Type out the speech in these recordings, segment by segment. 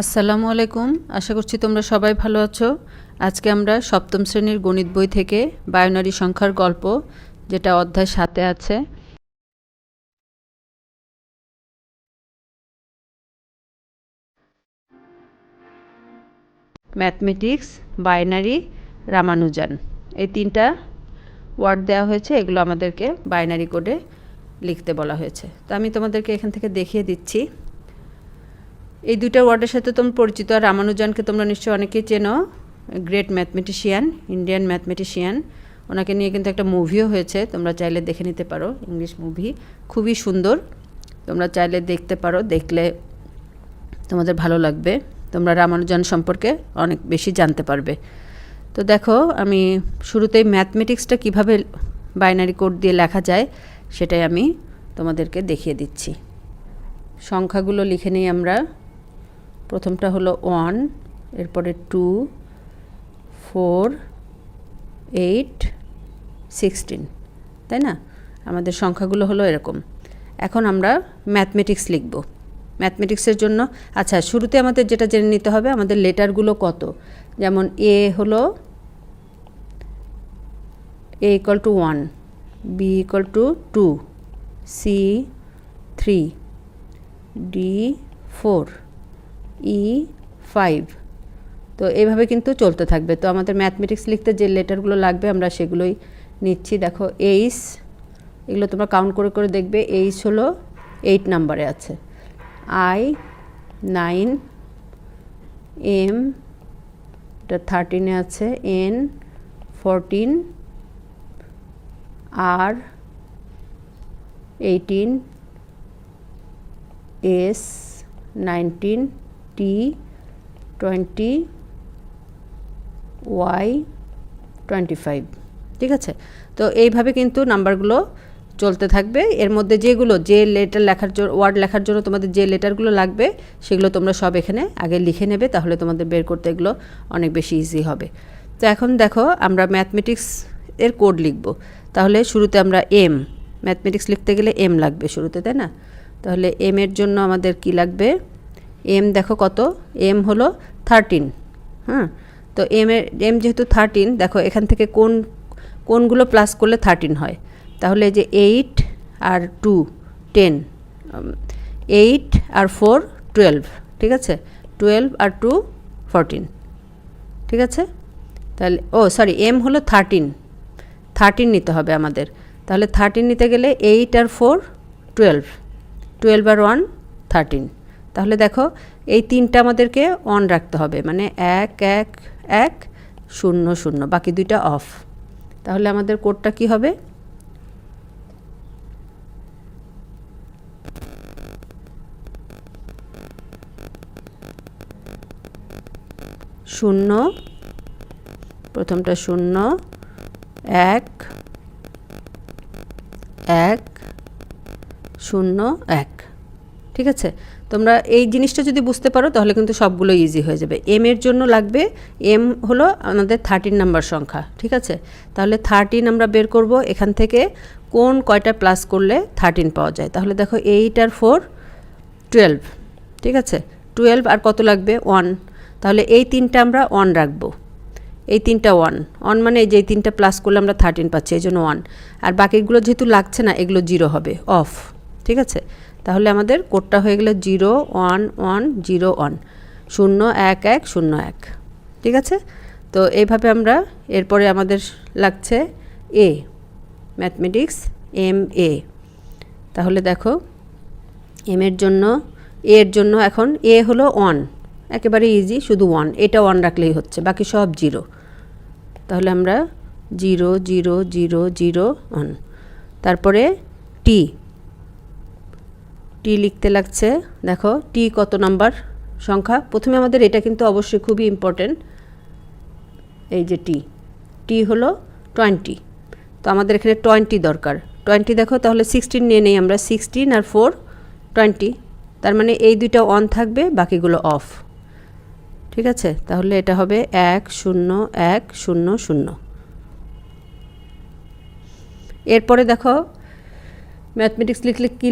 আসসালামু আলাইকুম। আশা করছি তোমরা সবাই ভালো আছো। আজকে আমরা সপ্তম শ্রেণির গণিত বই থেকে বায়নারি সংখ্যার গল্প, যেটা অধ্যায় সাতে আছে। Mathematics, binary, Ramanujan. এই তিনটা ওয়ার্ড দেওয়া হয়েছে, এগুলো আমাদেরকে বাইনারি কোডে লিখতে বলা হয়েছে। তো আমি তোমাদেরকে এখান থেকে দেখিয়ে দিচ্ছি। এই দুইটা ওয়ার্ডের সাথে তোমরা পরিচিত, আর রামানুজনকে তোমরা নিশ্চয়ই অনেকেই চেনো, গ্রেট ম্যাথমেটিশিয়ান, ইন্ডিয়ান ম্যাথমেটিশিয়ান। ওনাকে নিয়ে কিন্তু একটা মুভিও হয়েছে, তোমরা চাইলে দেখে নিতে পারো, ইংলিশ মুভি। খুবই সুন্দর, তোমরা চাইলে দেখতে পারো, দেখলে তোমাদের ভালো লাগবে। তোমরা রামানুজন সম্পর্কে অনেক বেশি জানতে পারবে। তো দেখো, আমি শুরুতেই ম্যাথমেটিক্সটা কীভাবে বাইনারি কোড দিয়ে লেখা যায়, সেটাই আমি তোমাদেরকে দেখিয়ে দিচ্ছি। সংখ্যাগুলো লিখে নিই আমরা। প্রথমটা হলো ওয়ান, এরপরে টু, ফোর, এইট, সিক্সটিন। তাই না? আমাদের সংখ্যাগুলো হলো এরকম। এখন আমরা ম্যাথমেটিক্স লিখব। ম্যাথমেটিক্সের জন্য আচ্ছা শুরুতে আমাদের যেটা জেনে নিতে হবে, আমাদের লেটারগুলো কত? যেমন এ হলো A equal to one B equal to two C three D four. E five তো এইভাবে কিন্তু চলতে থাকবে। তো আমাদের ম্যাথমেটিক্স লিখতে যে লেটারগুলো লাগবে, আমরা সেগুলোই নিচ্ছি। দেখো এইস এগুলো তোমরা কাউন্ট করে করে দেখবে। এইস হলো এইট নাম্বারে আছে। আই নাইন এম এটা থার্টিনে আছে। N fourteen R eighteen S nineteen T twenty Y twenty five. ঠিক আছে? তো এইভাবে কিন্তু নাম্বারগুলো চলতে থাকবে। এর মধ্যে যেগুলো, যে লেটার লেখার জন্য ওয়ার্ড লেখার জন্য তোমাদের যে লেটারগুলো লাগবে, সেগুলো তোমরা সব এখানে আগে লিখে নেবে, তাহলে তোমাদের বের করতে এগুলো অনেক বেশি ইজি হবে। তো এখন দেখো, আমরা ম্যাথমেটিক্স এর কোড লিখব। তাহলে শুরুতে আমরা এম ম্যাথমেটিক্স লিখতে গেলে এম লাগবে শুরুতে, তাই না? তাহলে এম এর জন্য আমাদের কি লাগবে? এম দেখো কত? এম হলো থার্টিন হ্যাঁ? তো এম এর এম যেহেতু থার্টিন দেখো এখান থেকে কোন, কোনগুলো প্লাস করলে থার্টিন হয়? তাহলে যে এইট আর টু টেন এইট আর ফোর টুয়েলভ ঠিক আছে? টুয়েলভ আর টু ফোরটিন ঠিক আছে? তাহলে, ও সরি এম হলো থার্টিন থার্টিন নিতে হবে আমাদের। তাহলে থার্টিন নিতে গেলে এইট আর ফোর টুয়েলভ টুয়েলভ আর ওয়ান থার্টিন তাহলে দেখো, এই তিনটা আমাদেরকে অন রাখতে হবে। মানে এক এক এক, শূন্য শূন্য, বাকি দুইটা অফ তাহলে আমাদের কোডটা কি হবে? শূন্য, প্রথমটা শূন্য, এক এক, শূন্য, এক। ঠিক আছে? তোমরা এই জিনিসটা যদি বুঝতে পারো, তাহলে কিন্তু সবগুলো ইজি হয়ে যাবে। এম এর জন্য লাগবে এম হলো আমাদের থার্টিন নাম্বার সংখ্যা, ঠিক আছে? তাহলে থার্টিন আমরা বের করব এখান থেকে, কোন কয়টা প্লাস করলে থার্টিন পাওয়া যায়? তাহলে দেখো এইট আর ফোর টুয়েলভ ঠিক আছে? টুয়েলভ আর কত লাগবে? ওয়ান তাহলে এই তিনটা আমরা ওয়ান রাখব। এই তিনটা ওয়ান ওয়ান মানে এই যে তিনটা প্লাস করলে আমরা থার্টিন পাচ্ছি, এই জন্য ওয়ান আর বাকিগুলো যেহেতু লাগছে না, এগুলো জিরো হবে অফ ঠিক আছে? তাহলে আমাদের কোডটা হয়ে গেলে zero one one zero one, শূন্য এক এক শূন্য এক, ঠিক আছে? তো এইভাবে আমরা এরপরে আমাদের লাগছে এ ম্যাথমেটিক্স এম এ তাহলে দেখো এম এর জন্য এর জন্য এখন এ হলো ওয়ান একেবারে ইজি শুধু ওয়ান এটা ওয়ান রাখলেই হচ্ছে, বাকি সব জিরো। তাহলে আমরা zero zero zero zero one তারপরে টি টি লিখতে লাগছে। দেখো, টি কত নাম্বার সংখ্যা? প্রথমে আমাদের এটা কিন্তু অবশ্যই খুবই ইম্পর্টেন্ট এই যে টি। টি হলো টোয়েন্টি তো আমাদের এখানে টোয়েন্টি দরকার। টোয়েন্টি দেখো, তাহলে সিক্সটিন নিয়ে নেই আমরা। সিক্সটিন আর ফোর টোয়েন্টি তার মানে এই দুইটা অন থাকবে, বাকিগুলো অফ ঠিক আছে? তাহলে এটা হবে এক, শূন্য এক, শূন্য শূন্য। এরপরে দেখো ম্যাথমেটিক্স লিখলে কী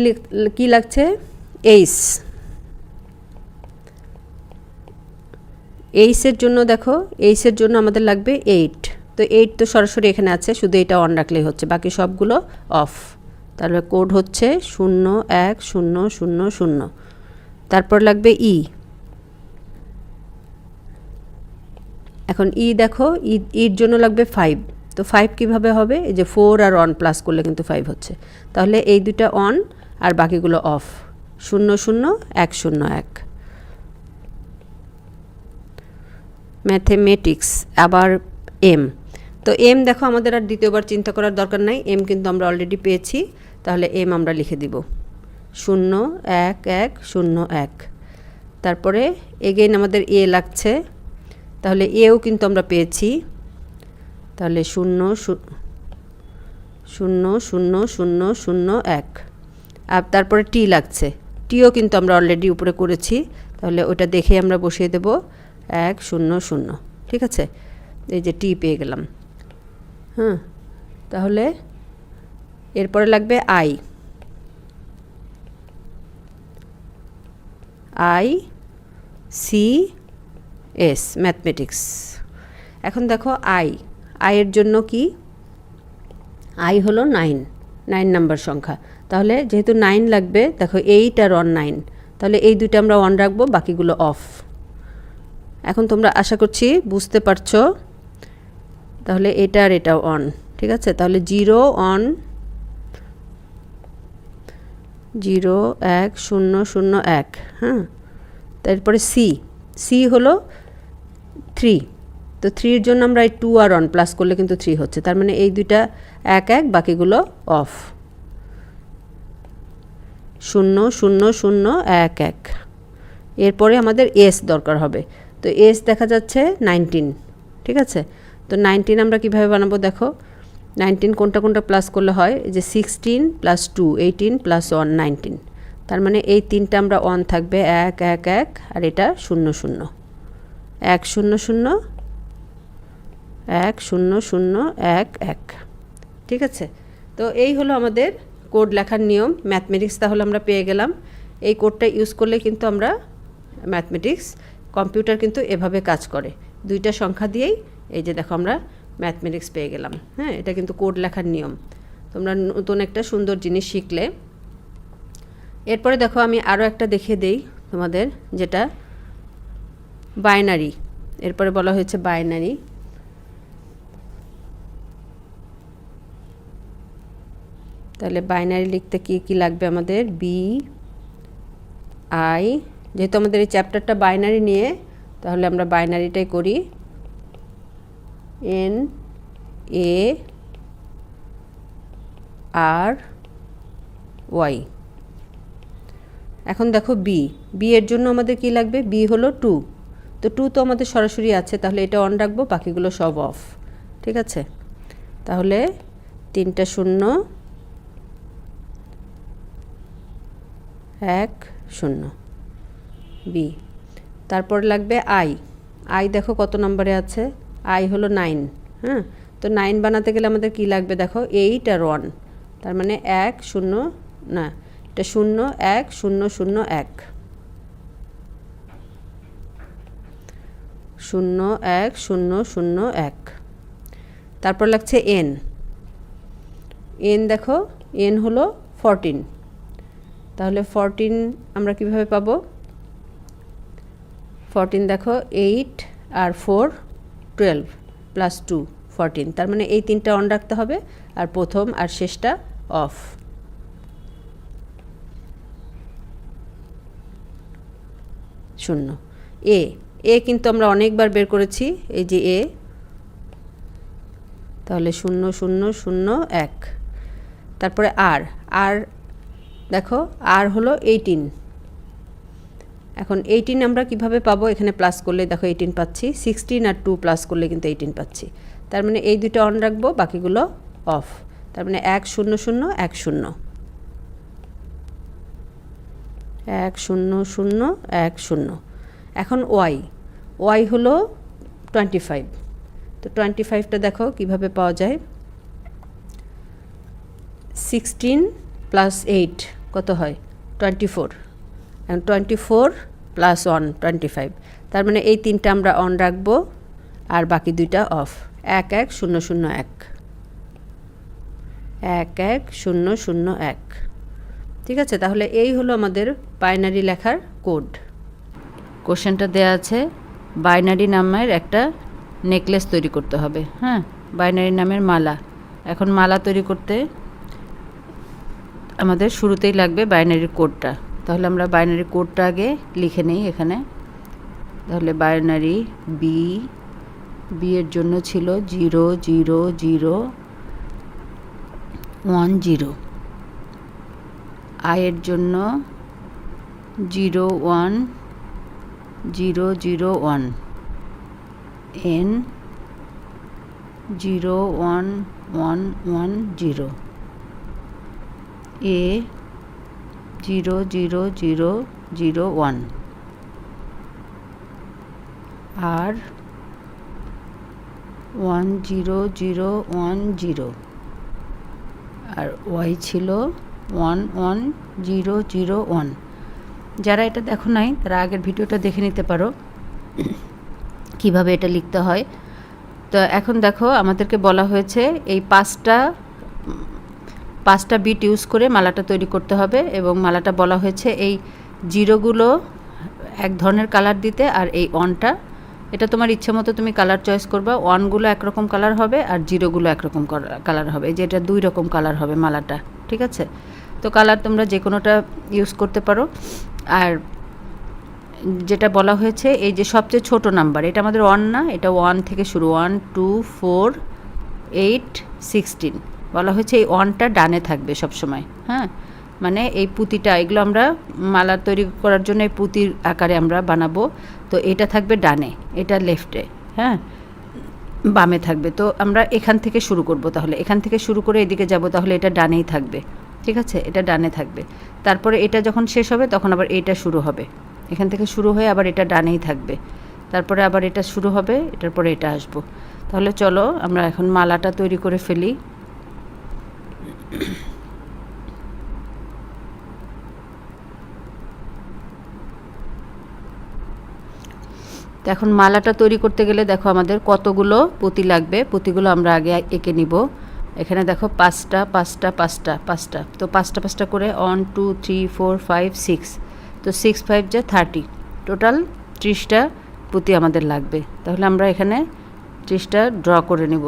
কী লাগছে? এইস এইসের জন্য দেখো এইসের জন্য আমাদের লাগবে এইট তো এইট তো সরাসরি এখানে আছে, শুধু এটা অন রাখলেই হচ্ছে, বাকি সবগুলো অফ তাহলে কোড হচ্ছে শূন্য এক, শূন্য শূন্য শূন্য। তারপর লাগবে ই এখন ই দেখো ই ইর জন্য লাগবে ফাইভ তো ফাইভ কীভাবে হবে? এই যে ফোর আর অন প্লাস করলে কিন্তু ফাইভ হচ্ছে। তাহলে এই দুটা অন আর বাকিগুলো অফ শূন্য শূন্য, এক শূন্য, এক। ম্যাথেমেটিক্স আবার এম তো এম দেখো, আমাদের আর দ্বিতীয়বার চিন্তা করার দরকার নাই। এম কিন্তু আমরা অলরেডি পেয়েছি। তাহলে এম আমরা লিখে দিব। শূন্য, এক এক, শূন্য, এক। তারপরে এগেইন আমাদের এ লাগছে। তাহলে এও কিন্তু আমরা পেয়েছি। তাহলে শূন্য শূন্য শূন্য শূন্য শূন্য, এক। আর তারপরে টি লাগছে। টিও কিন্তু আমরা অলরেডি উপরে করেছি। তাহলে ওটা দেখে আমরা বসিয়ে দেব। এক, শূন্য শূন্য। ঠিক আছে? এই যে টি পেয়ে গেলাম। হ্যাঁ তাহলে এরপরে লাগবে I. I, C, S, mathematics. এখন দেখো আই। আয়ের জন্য কি? আই হলো নাইন নাইন নাম্বার সংখ্যা। তাহলে যেহেতু নাইন লাগবে, দেখো এইট আর অন নাইন তাহলে এই দুইটা আমরা অন রাখব, বাকিগুলো অফ এখন তোমরা আশা করছি বুঝতে পারছ। তাহলে এটা আর এটাও অন ঠিক আছে? তাহলে জিরো অন জিরো এক, শূন্য শূন্য, এক হ্যাঁ? তারপরে সি সি হলো থ্রি তো থ্রির জন্য আমরা এই টু আর অন প্লাস করলে কিন্তু থ্রি হচ্ছে। তার মানে এই দুইটা এক এক, বাকিগুলো অফ শূন্য শূন্য শূন্য, এক এক। এরপরে আমাদের এস দরকার হবে। তো এস দেখা যাচ্ছে নাইনটিন ঠিক আছে? তো নাইনটিন আমরা কীভাবে বানাবো দেখো? নাইনটিন কোনটা কোনটা প্লাস করলে হয়? যে sixteen plus two eighteen plus one nineteen তার মানে এই তিনটা আমরা অন থাকবে, এক এক এক, আর এটা শূন্য শূন্য। এক, শূন্য শূন্য এক শূন্য শূন্য এক এক। ঠিক আছে? তো এই হলো আমাদের কোড লেখার নিয়ম। ম্যাথমেটিক্স তাহলে আমরা পেয়ে গেলাম। এই কোডটা ইউজ করলে কিন্তু আমরা ম্যাথমেটিক্স, কম্পিউটার কিন্তু এভাবে কাজ করে। দুইটা সংখ্যা দিয়েই এই যে দেখো আমরা ম্যাথমেটিক্স পেয়ে গেলাম। হ্যাঁ এটা কিন্তু কোড লেখার নিয়ম। তোমরা নতুন একটা সুন্দর জিনিস শিখলে। এরপরে দেখো আমি আরও একটা দেখিয়ে দেই তোমাদের, যেটা বাইনারি। এরপরে বলা হয়েছে বাইনারি। তাহলে বাইনারি লিখতে কি কি লাগবে আমাদের? বি আই যেহেতু আমাদের এই চ্যাপ্টারটা বাইনারি নিয়ে, তাহলে আমরা বাইনারিটাই করি। এন এ আর ওয়াই এখন দেখো বি বি এর জন্য আমাদের কি লাগবে? বি হলো টু তো টু তো আমাদের সরাসরি আছে, তাহলে এটা অন রাখব, বাকিগুলো সব অফ ঠিক আছে? তাহলে তিনটা শূন্য এক, শূন্য। বি। তারপর লাগবে আই। আই দেখো কত নম্বরে আছে? আই হলো নাইন হ্যাঁ? তো নাইন বানাতে গেলে আমাদের কি লাগবে দেখো? এইট আর ওয়ান। তার মানে এক, শূন্য, না, এটা শূন্য, এক, শূন্য শূন্য, এক। শূন্য এক, শূন্য শূন্য, এক। তারপর লাগছে এন। এন দেখো, এন হলো ফরটিন। তাহলে ফরটিন আমরা কীভাবে পাবো? ফরটিন দেখো এইট আর four twelve plus two fourteen তার মানে এই তিনটা অন রাখতে হবে, আর প্রথম আর শেষটা অফ শূন্য। এ এ কিন্তু আমরা অনেকবার বের করেছি, এই যে এ তাহলে শূন্য শূন্য শূন্য, এক। তারপরে আর আর দেখো আর হলো এইটিন এখন এইটিন আমরা কীভাবে পাবো? এখানে প্লাস করলে দেখো এইটিন পাচ্ছি। সিক্সটিন আর টু প্লাস করলে কিন্তু এইটিন পাচ্ছি। তার মানে এই দুটো অন রাখব, বাকিগুলো অফ তার মানে এক শূন্য শূন্য, এক শূন্য। এক শূন্য শূন্য, এক শূন্য। এখন ওয়াই ওয়াই হলো টোয়েন্টি ফাইভ তো টোয়েন্টি ফাইভটা দেখো কীভাবে পাওয়া যায়? সিক্সটিন প্লাস এইট কত হয়? Twenty four twenty four plus one twenty five তার মানে এই তিনটা আমরা অন রাখব, আর বাকি দুইটা অফ এক এক, শূন্য শূন্য, এক। এক এক, শূন্য শূন্য, এক। ঠিক আছে? তাহলে এই হলো আমাদের বাইনারি লেখার কোড কোশ্চেনটা দেওয়া আছে বাইনারি নামের একটা নেকলেস তৈরি করতে হবে। হ্যাঁ? বাইনারি নামের মালা। এখন মালা তৈরি করতে আমাদের শুরুতেই লাগবে বাইনারি কোডটা তাহলে আমরা বাইনারি কোডটা আগে লিখে নেই এখানে। তাহলে বাইনারি বি বি এর জন্য ছিল zero zero zero one zero আয়ের জন্য zero one zero zero one N zero one one one zero A zero zero zero zero one R one zero zero one zero R Y ছিল one one zero zero one যারা এটা দেখো নাই, তারা আগের ভিডিওটা দেখে নিতে পারো। কীভাবে এটা লিখতে হয়। তো এখন দেখো, আমাদেরকে বলা হয়েছে এই পাঁচটা পাঁচটা বিট ইউজ করে মালাটা তৈরি করতে হবে এবং মালাটা বলা হয়েছে এই জিরোগুলো এক ধরনের কালার দিতে আর এই অনটা এটা তোমার ইচ্ছে মতো তুমি কালার চয়েস করবা। ওয়ানগুলো একরকম কালার হবে আর জিরোগুলো একরকম কালার হবে। যে এটা দুই রকম কালার হবে মালাটা, ঠিক আছে? তো কালার তোমরা যে কোনোটা ইউজ করতে পারো। আর যেটা বলা হয়েছে, এই যে সবচেয়ে ছোট নাম্বার, এটা আমাদের ওয়ান না, এটা ওয়ান থেকে শুরু, one, two, four, eight, sixteen. বলা হয়েছে এই ওয়ানটা ডানে থাকবে সব সময় হ্যাঁ? মানে এই পুঁতিটা, এগুলো আমরা মালা তৈরি করার জন্য এই পুঁতির আকারে আমরা বানাবো। তো এটা থাকবে ডানে, এটা লেফটে হ্যাঁ? বামে থাকবে। তো আমরা এখান থেকে শুরু করব তাহলে। এখান থেকে শুরু করে এদিকে যাব তাহলে এটা ডানেই থাকবে, ঠিক আছে? এটা ডানে থাকবে। তারপরে এটা যখন শেষ হবে তখন আবার এটা শুরু হবে। এখান থেকে শুরু হয়ে আবার এটা ডানেই থাকবে। তারপরে আবার এটা শুরু হবে, এটার পরে এটা আসব। তাহলে চলো আমরা এখন মালাটা তৈরি করে ফেলি। তো এখন মালাটা তৈরি করতে গেলে দেখো আমাদের কতগুলো পুঁতি লাগবে। পুঁতিগুলো আমরা আগে এঁকে নিব। এখানে দেখো পাঁচটা পাঁচটা পাঁচটা পাঁচটা। তো পাঁচটা পাঁচটা করে one two three four five six তো সিক্স ফাইভ যা থার্টি টোটাল ত্রিশটা পুঁতি আমাদের লাগবে। তাহলে আমরা এখানে ত্রিশটা ড্র করে নেব।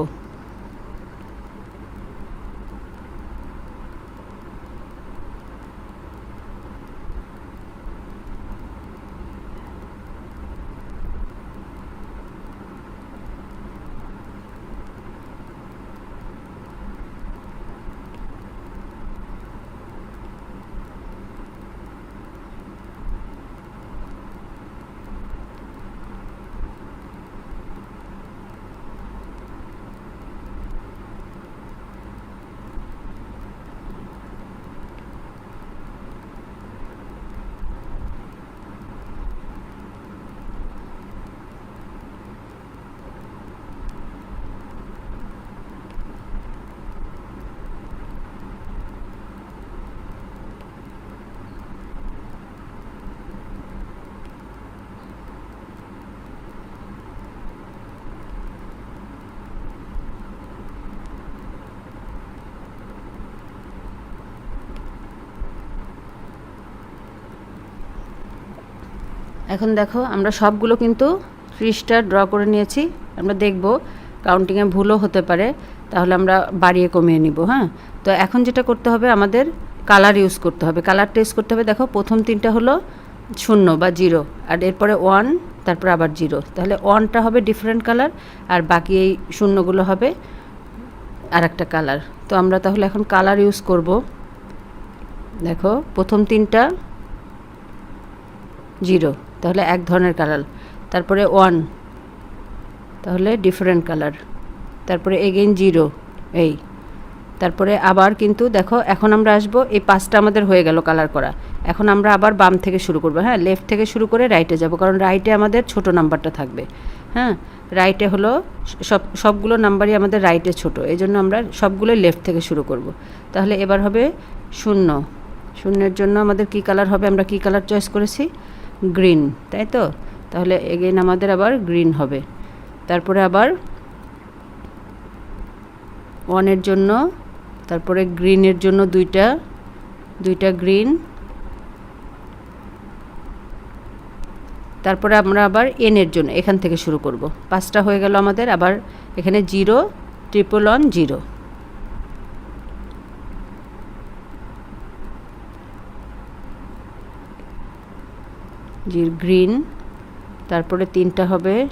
এখন দেখো, আমরা সবগুলো কিন্তু ত্রিশটা ড্র করে নিয়েছি। আমরা দেখব কাউন্টিংয়ে ভুলও হতে পারে, তাহলে আমরা বাড়িয়ে কমিয়ে নিব হ্যাঁ? তো এখন যেটা করতে হবে, আমাদের কালার ইউজ করতে হবে। কালার টেস্ট করতে হবে, দেখো, প্রথম তিনটা হলো শূন্য বা জিরো আর এরপরে ওয়ান তারপরে আবার জিরো তাহলে ওয়ানটা হবে ডিফারেন্ট কালার আর বাকি এই শূন্যগুলো হবে আর একটা কালার তো আমরা তাহলে এখন কালার ইউজ করব। দেখো, প্রথম তিনটা জিরো তাহলে এক ধরনের কালার। তারপরে ওয়ান তাহলে ডিফারেন্ট কালার। তারপরে এগেইন জিরো এই। তারপরে আবার কিন্তু দেখো, এখন আমরা আসব, এই পাঁচটা আমাদের হয়ে গেল কালার করা। এখন আমরা আবার বাম থেকে শুরু করব হ্যাঁ? লেফট থেকে শুরু করে রাইটে যাব, কারণ রাইটে আমাদের ছোট নাম্বারটা থাকবে হ্যাঁ? রাইটে হলো সব, সবগুলো নাম্বারই আমাদের রাইটে ছোট, এই জন্য আমরা সবগুলো লেফট থেকে শুরু করব। তাহলে এবার হবে শূন্য। শূন্যের জন্য আমাদের কি কালার হবে? আমরা কি কালার চয়েস করেছি? গ্রিন তাই তো? তাহলে এগেইন আমাদের আবার গ্রিন হবে। তারপরে আবার ওয়ানের জন্য, তারপরে গ্রিনের জন্য দুইটা দুইটা গ্রিন তারপরে আমরা আবার এনের জন্য, এখান থেকে শুরু করব। পাঁচটা হয়ে গেল আমাদের, আবার এখানে zero triple one zero G green, তারপরে তিনটা হবে,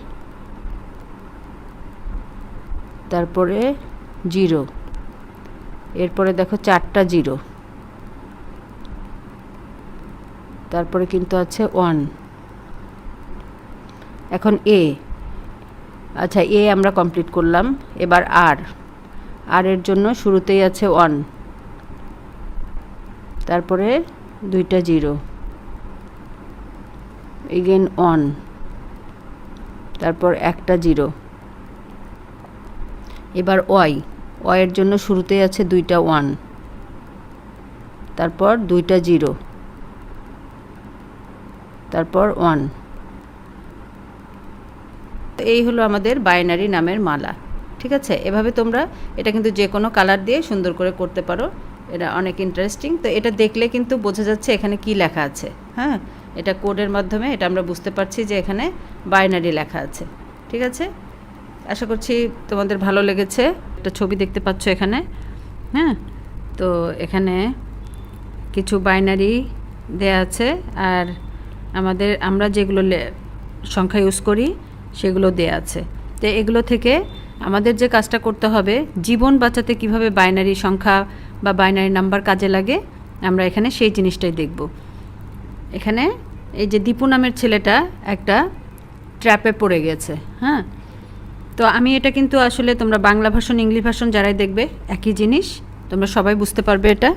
তারপরে জিরো। এরপরে দেখো চারটা জিরো। তারপরে কিন্তু আছে ওয়ান। এখন এ। আচ্ছা এ আমরা কমপ্লিট করলাম। এবার আর। আর এর জন্য শুরুতেই আছে ওয়ান। তারপরে দুইটা জিরো। এগেন অন তারপর একটা জিরো এবার ওয়াই ওয়াইয়ের জন্য শুরুতেই আছে দুইটা ওয়ান তারপর দুইটা জিরো তারপর ওয়ান তো এই হলো আমাদের বাইনারি নামের মালা, ঠিক আছে? এভাবে তোমরা এটা কিন্তু যে কোনো কালার দিয়ে সুন্দর করে করতে পারো। এটা অনেক ইন্টারেস্টিং তো এটা দেখলে কিন্তু বোঝা যাচ্ছে এখানে কি লেখা আছে হ্যাঁ? এটা কোডের মাধ্যমে, এটা আমরা বুঝতে পারছি যে এখানে বাইনারি লেখা আছে। ঠিক আছে? আশা করছি তোমাদের ভালো লেগেছে। একটা ছবি দেখতে পাচ্ছ এখানে। হ্যাঁ? তো এখানে কিছু বাইনারি দেয়া আছে আর আমাদের, আমরা যেগুলো সংখ্যা ইউজ করি, সেগুলো দেয়া আছে। তো এগুলো থেকে আমাদের যে কাজটা করতে হবে, জীবন বাঁচাতে কীভাবে বাইনারি সংখ্যা বা বাইনারি নাম্বার কাজে লাগে, আমরা এখানে সেই জিনিসটাই দেখব। এখানে এই যে দীপু নামের ছেলেটা একটা ট্র্যাপে পড়ে গেছে হ্যাঁ? তো আমি এটা কিন্তু আসলে তোমরা বাংলা ভাষণ, ইংলিশ ভাষণ যারাই দেখবে, একই জিনিস, তোমরা সবাই বুঝতে পারবে এটা,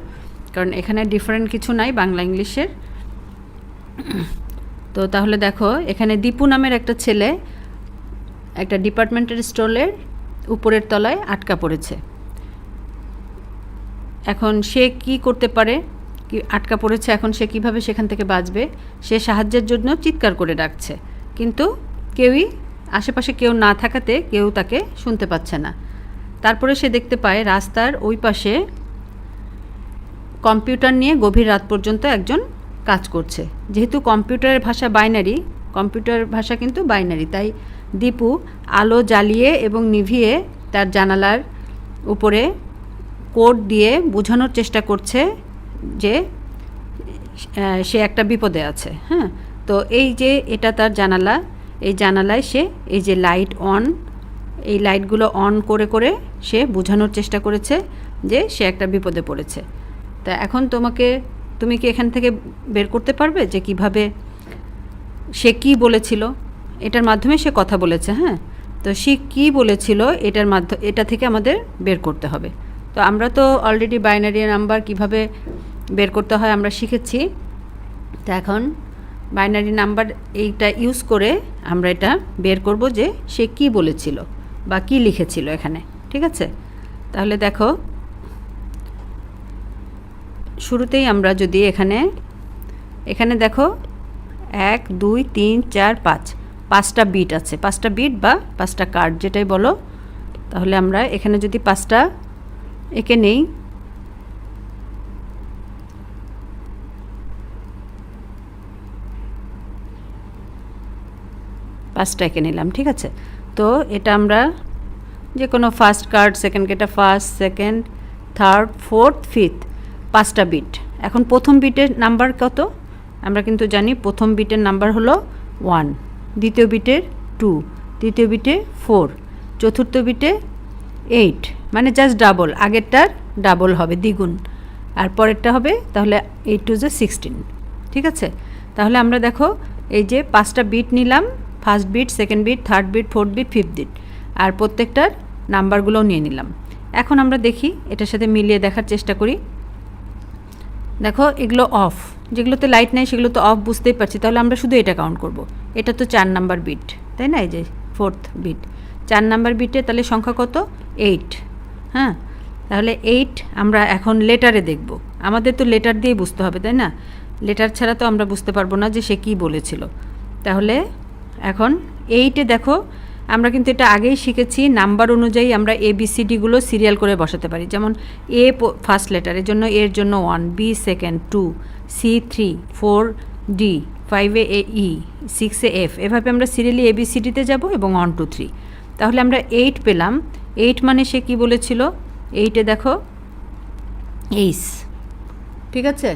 কারণ এখানে ডিফারেন্ট কিছু নাই বাংলা ইংলিশের। তো তাহলে দেখো, এখানে দীপু নামের একটা ছেলে একটা ডিপার্টমেন্টের স্টলের উপরের তলায় আটকা পড়েছে। এখন সে কি করতে পারে? কি আটকা পড়েছে এখন সে কীভাবে সেখান থেকে বাঁচবে? সে সাহায্যের জন্য চিৎকার করে ডাকছে। কিন্তু কেউই আশেপাশে কেউ না থাকাতে কেউ তাকে শুনতে পাচ্ছে না। তারপরে সে দেখতে পায় রাস্তার ওই পাশে কম্পিউটার নিয়ে গভীর রাত পর্যন্ত একজন কাজ করছে। যেহেতু কম্পিউটারের ভাষা বাইনারি, কম্পিউটার ভাষা কিন্তু বাইনারি, তাই দীপু আলো জ্বালিয়ে এবং নিভিয়ে তার জানালার উপরে কোড দিয়ে বোঝানোর চেষ্টা করছে যে সে একটা বিপদে আছে হ্যাঁ? তো এই যে এটা তার জানালা, এই জানালায় সে, এই যে লাইট অন এই লাইটগুলো অন করে করে সে বোঝানোর চেষ্টা করেছে যে সে একটা বিপদে পড়েছে। তা এখন তোমাকে, তুমি কি এখান থেকে বের করতে পারবে যে কীভাবে সে কি বলেছিল? এটার মাধ্যমে সে কথা বলেছে হ্যাঁ? তো সে কী বলেছিল? এটার মাধ্যমে এটা থেকে আমাদের বের করতে হবে। তো আমরা তো অলরেডি বাইনারি নাম্বার কীভাবে বের করতে হয় আমরা শিখেছি। তো এখন বাইনারি নাম্বার এইটা ইউজ করে আমরা এটা বের করব যে সে কি বলেছিল বা কি লিখেছিল এখানে, ঠিক আছে? তাহলে দেখো, শুরুতেই আমরা যদি এখানে এখানে দেখো, এক, দুই, তিন, চার, পাঁচ, পাঁচটা বিট আছে, পাঁচটা বিট বা পাঁচটা কার্ড যেটাই বলো, তাহলে আমরা এখানে যদি পাঁচটা এঁকে নেই। পাঁচটা এঁকে নিলাম, ঠিক আছে? তো এটা আমরা যে কোনো ফার্স্ট কার্ড সেকেন্ড এটা first second third fourth fifth পাঁচটা বিট এখন প্রথম বিটের নাম্বার কত? আমরা কিন্তু জানি প্রথম বিটের নাম্বার হলো ওয়ান দ্বিতীয় বিটের টু তৃতীয় বিটে ফোর চতুর্থ বিটে এইট মানে জাস্ট ডাবল আগেরটার ডাবল হবে, দ্বিগুণ। আর পরেরটা হবে তাহলে এইট টু যে সিক্সটিন ঠিক আছে? তাহলে আমরা দেখো, এই যে পাঁচটা বিট নিলাম first bit second bit third bit fourth bit fifth bit আর প্রত্যেকটার নাম্বারগুলোও নিয়ে নিলাম। এখন আমরা দেখি, এটার সাথে মিলিয়ে দেখার চেষ্টা করি। দেখো, এগুলো অফ যেগুলোতে লাইট নেই সেগুলো তো অফ বুঝতেই পারছি, তাহলে আমরা শুধু এটা কাউন্ট করব। এটা তো চার নাম্বার বিট তাই না? এই যে ফোর্থ বিট চার নাম্বার বিটে তাহলে সংখ্যা কত? এইট হ্যাঁ? তাহলে এইট আমরা এখন লেটারে দেখব। আমাদের তো লেটার দিয়েই বুঝতে হবে, তাই না? লেটার ছাড়া তো আমরা বুঝতে পারব না যে সে কী বলেছিল। তাহলে এখন এইটে দেখো, আমরা কিন্তু এটা আগেই শিখেছি, নাম্বার অনুযায়ী আমরা এ সিরিয়াল করে বসাতে পারি। যেমন এ ফার্স্ট লেটারের জন্য এর জন্য one B second two C three four D ফাইভে এ ই সিক্সে এফ এভাবে আমরা সিরিয়ালি এ বি সি ডিতে যাব এবং ওয়ান টু থ্রি তাহলে আমরা এইট পেলাম। এইট মানে সে কি বলেছিল? এইটে দেখো। এইস ঠিক আছে?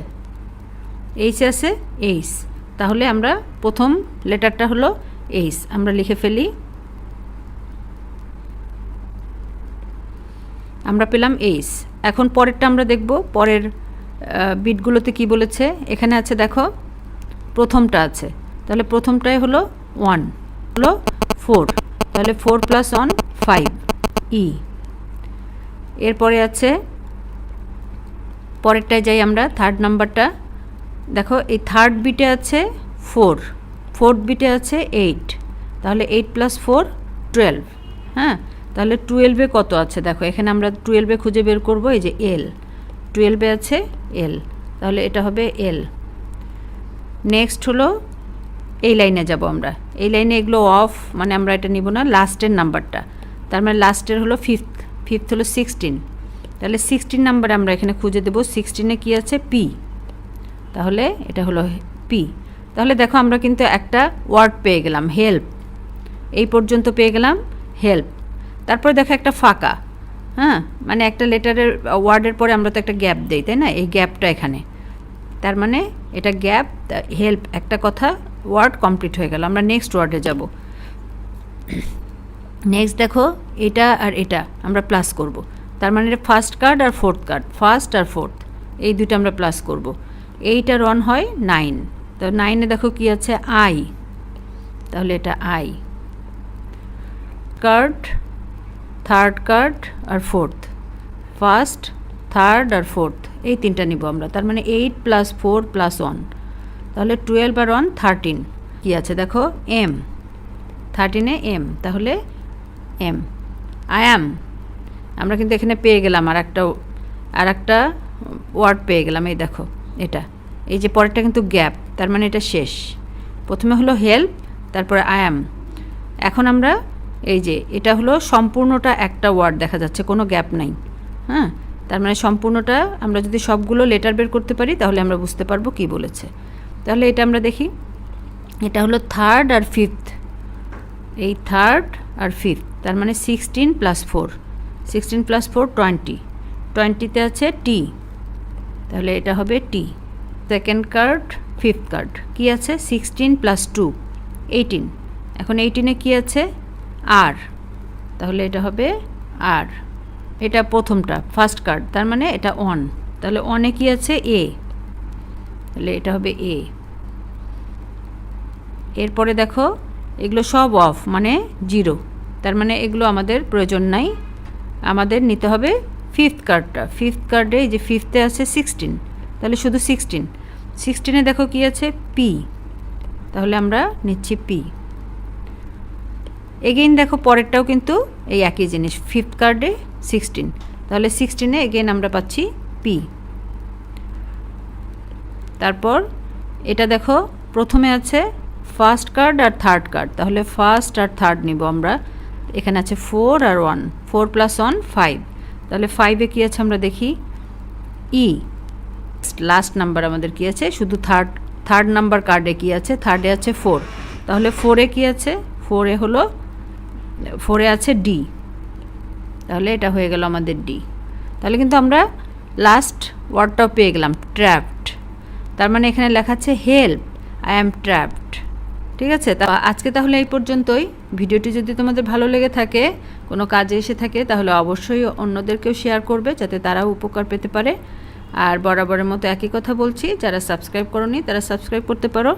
এইচ আছে এইস তাহলে আমরা প্রথম লেটারটা হলো এইস আমরা লিখে ফেলি। আমরা পেলাম এইস এখন পরেরটা আমরা দেখব। পরের বিটগুলোতে কি বলেছে? এখানে আছে দেখো, প্রথমটা আছে। তাহলে প্রথমটাই হলো ওয়ান হলো ফোর তাহলে four plus one five E. এরপরে আছে, পরেরটায় যাই আমরা থার্ড নাম্বারটা দেখো, এই থার্ড বিটে আছে ফোর ফোর্থ বিটে আছে এইট তাহলে এইট প্লাস ফোর টুয়েলভ হ্যাঁ? তাহলে টুয়েলভে কত আছে? দেখো, এখানে আমরা টুয়েলভে খুঁজে বের করব, এই যে এল টুয়েলভে আছে এল তাহলে এটা হবে এল নেক্সট হলো, এই লাইনে যাব আমরা। এই লাইনে এগুলো অফ মানে আমরা এটা নিব না লাস্টের নাম্বারটা তার মানে লাস্টের হলো ফিফথ ফিফথ হলো সিক্সটিন তাহলে সিক্সটিন নাম্বার আমরা এখানে খুঁজে দেবো। সিক্সটিনে কী আছে? পি তাহলে এটা হলো পি তাহলে দেখো আমরা কিন্তু একটা ওয়ার্ড পেয়ে গেলাম হেল্প এই পর্যন্ত পেয়ে গেলাম হেল্প তারপরে দেখো একটা ফাঁকা। হ্যাঁ? মানে একটা লেটারের ওয়ার্ডের পরে আমরা তো একটা গ্যাপ দিই, তাই না? এই গ্যাপটা এখানে। তার মানে এটা গ্যাপ হেল্প একটা কথা ওয়ার্ড কমপ্লিট হয়ে গেল। আমরা নেক্সট ওয়ার্ডে যাব। নেক্সট দেখো, এটা আর এটা, আমরা প্লাস করব। তার মানে এটা ফার্স্ট কার্ড আর ফোর্থ কার্ড ফার্স্ট আর ফোর্থ এই দুটো আমরা প্লাস করব। এইট রন হয় নাইন তো নাইনে দেখো কি আছে? আই তাহলে এটা আই কার্ড থার্ড কার্ড আর ফোর্থ ফার্স্ট থার্ড আর ফোর্থ এই তিনটা নিব আমরা। তার মানে eight plus four plus one তাহলে টুয়েলভ আর ওয়ান থার্টিন কী আছে দেখো? এম থার্টিনে এম তাহলে এম আই অ্যাম আমরা কিন্তু এখানে পেয়ে গেলাম আর একটা আর একটা ওয়ার্ড পেয়ে গেলাম, এই দেখো, এটা। এই যে পরেরটা কিন্তু গ্যাপ তার মানে এটা শেষ। প্রথমে হলো হেল্প তারপরে আই অ্যাম এখন আমরা এই যে, এটা হলো সম্পূর্ণটা একটা ওয়ার্ড দেখা যাচ্ছে, কোনো গ্যাপ নাই। হ্যাঁ? তার মানে সম্পূর্ণটা আমরা যদি সবগুলো লেটার বের করতে পারি, তাহলে আমরা বুঝতে পারব কি বলেছে। তাহলে এটা আমরা দেখি। এটা হলো থার্ড আর ফিফথ এই থার্ড আর ফিফথ তার মানে sixteen plus four sixteen plus four twenty টোয়েন্টিতে আছে টি তাহলে এটা হবে T second card fifth card কী আছে? সিক্সটিন প্লাস টু এইটিন এখন এইটিনে কী আছে? আর তাহলে এটা হবে আর এটা প্রথমটা ফার্স্ট কার্ড তার মানে এটা অন তাহলে অনে কি আছে? এ তাহলে এটা হবে এ এরপরে দেখো, এগুলো সব অফ মানে জিরো তার মানে এগুলো আমাদের প্রয়োজন নাই। আমাদের নিতে হবে ফিফথ কার্ডটা ফিফথ কার্ডে যে ফিফথে আছে সিক্সটিন তাহলে শুধু সিক্সটিন সিক্সটিনে দেখো কি আছে? পি তাহলে আমরা নিচ্ছি পি এগেইন দেখো পরেরটাও কিন্তু এই একই জিনিস। ফিফথ কার্ডে সিক্সটিন তাহলে সিক্সটিনে এগেইন আমরা পাচ্ছি পি তারপর এটা দেখো, প্রথমে আছে ফার্স্ট কার্ড আর থার্ড কার্ড তাহলে ফার্স্ট আর থার্ড নিব আমরা। এখানে আছে ফোর আর one four plus one five তাহলে ফাইভে কী আছে আমরা দেখি? ই লাস্ট নাম্বার আমাদের কী আছে? শুধু থার্ড থার্ড নাম্বার কার্ডে কী আছে? থার্ডে আছে ফোর তাহলে ফোরে কী আছে? ফোরে হলো ফোরে আছে ডি তাহলে এটা হয়ে গেল আমাদের ডি তাহলে কিন্তু আমরা লাস্ট ওয়ার্ডটাও পেয়ে গেলাম ট্র্যাপড তার মানে এখানে লেখা আছে হেল্প আই অ্যাম ট্র্যাপড ঠিক আছে? তা আজকে তাহলে এই পর্যন্তই। ভিডিওটি যদি তোমাদের ভালো লেগে থাকে, কোনো কাজে এসে থাকে, তাহলে অবশ্যই অন্যদেরকেও শেয়ার করবে যাতে তারাও উপকার পেতে পারে। আর বরাবরের মতো একই কথা বলছি, যারা সাবস্ক্রাইব করনি, তারা সাবস্ক্রাইব করতে পারো।